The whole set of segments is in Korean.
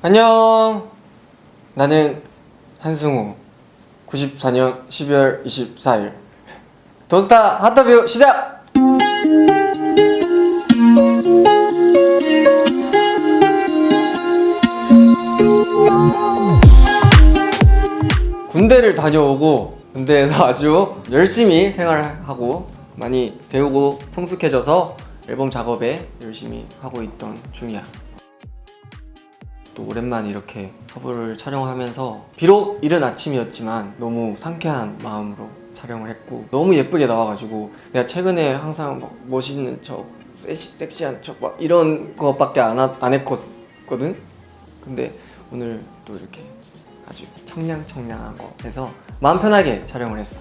안녕. 나는 한승우. 94년 12월 24일. 돈스타 핫터뷰 시작! 군대를 다녀오고 군대에서 아주 열심히 생활하고 많이 배우고 성숙해져서 앨범 작업에 열심히 하고 있던 중이야. 또 오랜만에 이렇게 화보를 촬영하면서 비록 이른 아침이었지만 너무 상쾌한 마음으로 촬영을 했고 너무 예쁘게 나와가지고 내가 최근에 항상 막 멋있는 척 섹시, 섹시한 척 막 이런 것밖에 안, 하- 안 했거든 근데 오늘 또 이렇게 아주 청량청량한 거 해서 마음 편하게 촬영을 했어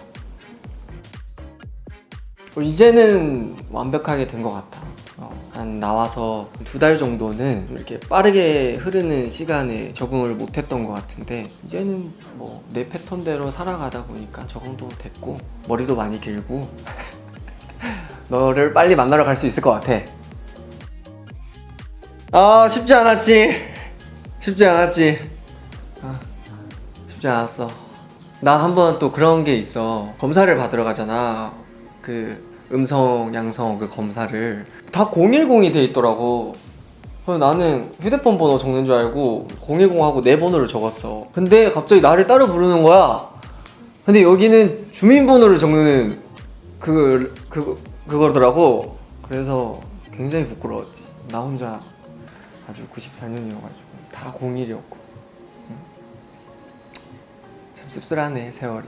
어, 이제는 완벽하게 된 것 같아. 어, 한 나와서 두 달 정도는 좀 이렇게 빠르게 흐르는 시간에 적응을 못했던 것 같은데 이제는 뭐 내 패턴대로 살아가다 보니까 적응도 됐고 머리도 많이 길고 너를 빨리 만나러 갈 수 있을 것 같아. 아 쉽지 않았지. 쉽지 않았지. 아, 쉽지 않았어. 나 한 번 또 그런 게 있어. 검사를 받으러 가잖아. 그 음성, 양성 그 검사를 다 010이 돼 있더라고. 그래서 나는 휴대폰 번호 적는 줄 알고 010하고 내 번호를 적었어. 근데 갑자기 나를 따로 부르는 거야. 근데 여기는 주민번호를 적는 그, 그, 그거더라고. 그래서 굉장히 부끄러웠지. 나 혼자 아주 94년이어가지고 다 01이었고. 참 씁쓸하네 세월이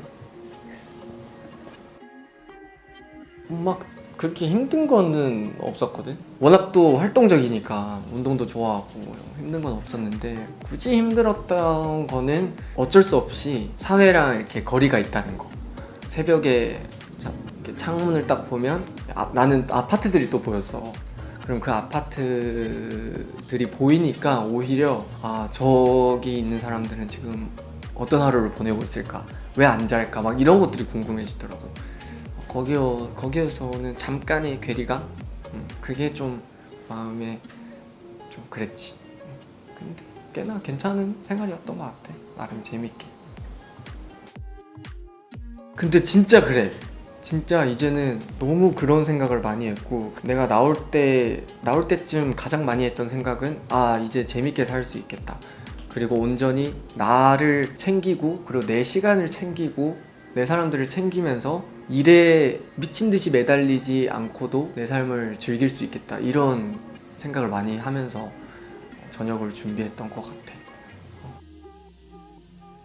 막 그렇게 힘든 거는 없었거든. 워낙 또 활동적이니까 운동도 좋아하고 힘든 건 없었는데 굳이 힘들었던 거는 어쩔 수 없이 사회랑 이렇게 거리가 있다는 거. 새벽에 창문을 딱 보면 아, 나는 아파트들이 또 보였어. 그럼 그 아파트들이 보이니까 오히려 아 저기 있는 사람들은 지금 어떤 하루를 보내고 있을까? 왜 안 잘까? 막 이런 것들이 궁금해지더라고 거기어 거기에서는 잠깐의 괴리감? 음, 그게 좀 마음에 좀 그랬지. 음, 근데 꽤나 괜찮은 생활이었던 것 같아 나름 재밌게. 근데 진짜 그래. 진짜 이제는 너무 그런 생각을 많이 했고 내가 나올 때 나올 때쯤 가장 많이 했던 생각은 아 이제 재밌게 살 수 있겠다. 그리고 온전히 나를 챙기고 그리고 내 시간을 챙기고 내 사람들을 챙기면서 일에 미친 듯이 매달리지 않고도 내 삶을 즐길 수 있겠다 이런 생각을 많이 하면서 저녁을 준비했던 것 같아.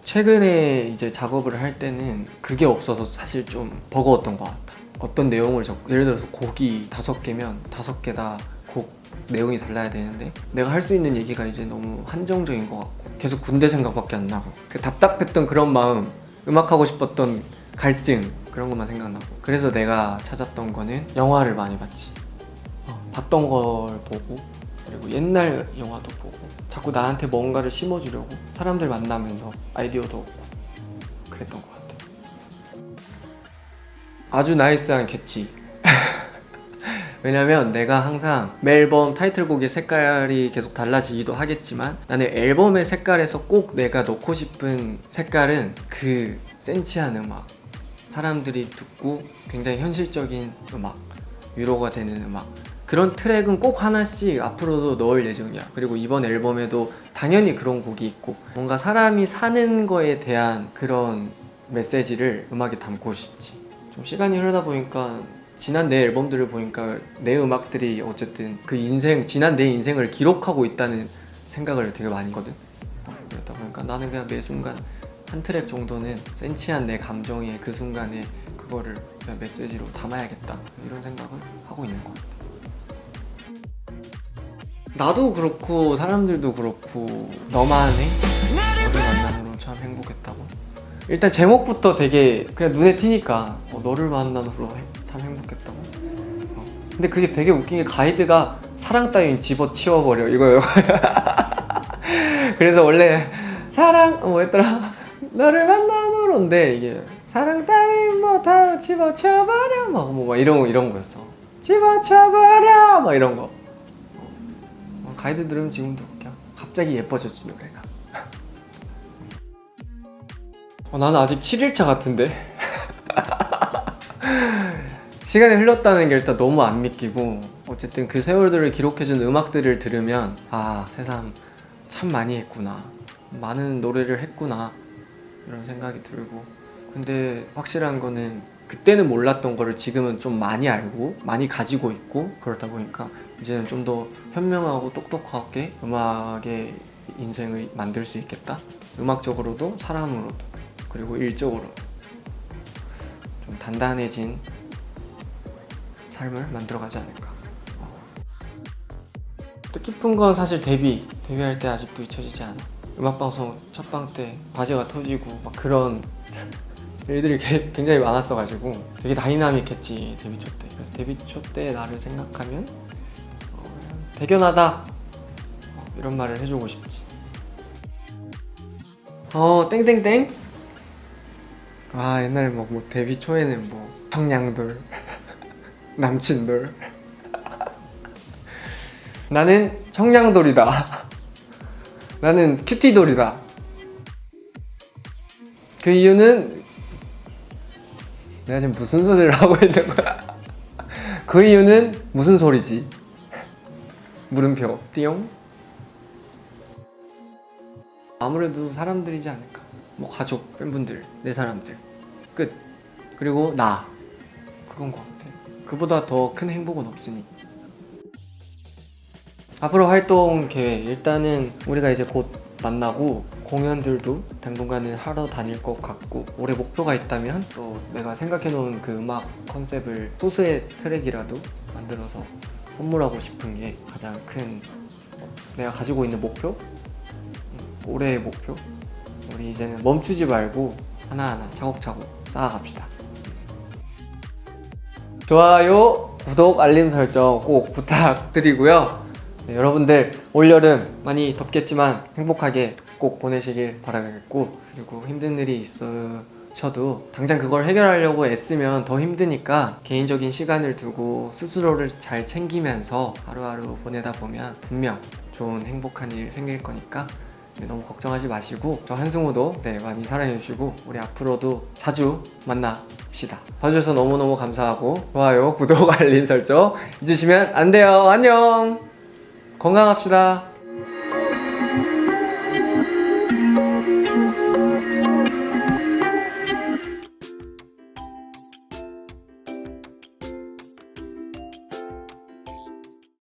최근에 이제 작업을 할 때는 그게 없어서 사실 좀 버거웠던 것 같아. 어떤 내용을 적 예를 들어서 곡이 다섯 개면 다섯 개 다 곡 내용이 달라야 되는데 내가 할 수 있는 얘기가 이제 너무 한정적인 것 같고 계속 군대 생각밖에 안 나고 그 답답했던 그런 마음 음악하고 싶었던 갈증 그런 것만 생각나고. 그래서 내가 찾았던 거는 영화를 많이 봤지. 어, 봤던 걸 보고 그리고 옛날 영화도 보고 자꾸 나한테 뭔가를 심어주려고 사람들 만나면서 아이디어도 얻고 그랬던 것 같아. 아주 나이스한 캐치. 왜냐면 내가 항상 매 앨범 타이틀곡의 색깔이 계속 달라지기도 하겠지만 나는 앨범의 색깔에서 꼭 내가 넣고 싶은 색깔은 그 센치한 음악 사람들이 듣고 굉장히 현실적인 음악 위로가 되는 음악. 그런 트랙은 꼭 하나씩 앞으로도 넣을 예정이야. 그리고 이번 앨범에도 당연히 그런 곡이 있고 뭔가 사람이 사는 거에 대한 그런 메시지를 음악에 담고 싶지. 좀 시간이 흐르다 보니까 지난 내 앨범들을 보니까 내 음악들이 어쨌든 그 인생 지난 내 인생을 기록하고 있다는 생각을 되게 많이 했거든. 어, 그러다 보니까 나는 그냥 매 순간 한 트랙 정도는 센치한 내 감정의 그 순간에 그거를 그냥 메시지로 담아야겠다. 이런 생각을 하고 있는 것 같아 나도 그렇고 사람들도 그렇고 너만의 너를 만남으로 참 행복했다고? 일단 제목부터 되게 그냥 눈에 띄니까 어, 너를 만남으로 해- 참 행복했다고? 어. 근데 그게 되게 웃긴 게 가이드가 사랑 따윈 집어치워버려 이거예요. 그래서 원래 사랑 어, 뭐였더라 너를 만남으로인데 이게 사랑 따윈 뭐다 집어쳐버려 막 이런 거 이런 거였어. 집어쳐버려 막 이런 거. 어, 가이드 들으면 지금도 웃겨. 갑자기 예뻐졌지 노래가. 어, 나는 아직 7일차 같은데. 시간이 흘렀다는 게 일단 너무 안 믿기고 어쨌든 그 세월들을 기록해준 음악들을 들으면 아 세상 참 많이 했구나. 많은 노래를 했구나 이런 생각이 들고 근데 확실한 거는 그때는 몰랐던 거를 지금은 좀 많이 알고 많이 가지고 있고 그러다 보니까 이제는 좀 더 현명하고 똑똑하게 음악의 인생을 만들 수 있겠다 음악적으로도 사람으로도 그리고 일적으로도 좀 단단해진 삶을 만들어가지 않을까. 어. 뜻깊은 건 사실 데뷔 데뷔할 때 아직도 잊혀지지 않아. 음악 방송 첫 방 때 바지가 터지고 막 그런 일들이 게- 굉장히 많았어가지고 되게 다이나믹했지 데뷔 초 때. 그래서 데뷔 초 때 나를 생각하면 어, 대견하다 어, 이런 말을 해주고 싶지. 어 땡땡땡. 아 옛날에 뭐, 뭐 데뷔 초에는 뭐 청량돌 남친돌 나는 청량돌이다 나는 큐티돌이다. 그 이유는 내가 지금 무슨 소리를 하고 있는 거야? 그 이유는 무슨 소리지? 물음표. 띠용. 아무래도 사람들이지 않을까. 뭐 가족 팬분들 내 사람들. 끝. 그리고 나. 그건 것 같아. 그보다 더 큰 행복은 없으니. 앞으로 활동 계획 일단은 우리가 이제 곧 만나고 공연들도 당분간은 하러 다닐 것 같고 올해 목표가 있다면 또 내가 생각해 놓은 그 음악 컨셉을 소수의 트랙이라도 만들어서 선물하고 싶은 게 가장 큰 내가 가지고 있는 목표 음, 올해의 목표 우리 이제는 멈추지 말고 하나하나 차곡차곡 쌓아갑시다. 좋아요, 구독, 알림 설정 꼭 부탁드리고요. 네, 여러분들 올여름 많이 덥겠지만 행복하게 꼭 보내시길 바라겠고 그리고 힘든 일이 있으셔도 당장 그걸 해결하려고 애쓰면 더 힘드니까 개인적인 시간을 두고 스스로를 잘 챙기면서 하루하루 보내다 보면 분명 좋은 행복한 일 생길 거니까 네, 너무 걱정하지 마시고 저 한승우도 네, 많이 사랑해주시고 우리 앞으로도 자주 만납시다. 봐주셔서 너무너무 감사하고 좋아요, 구독, 알림 설정 잊으시면 안 돼요. 안녕. 건강합시다.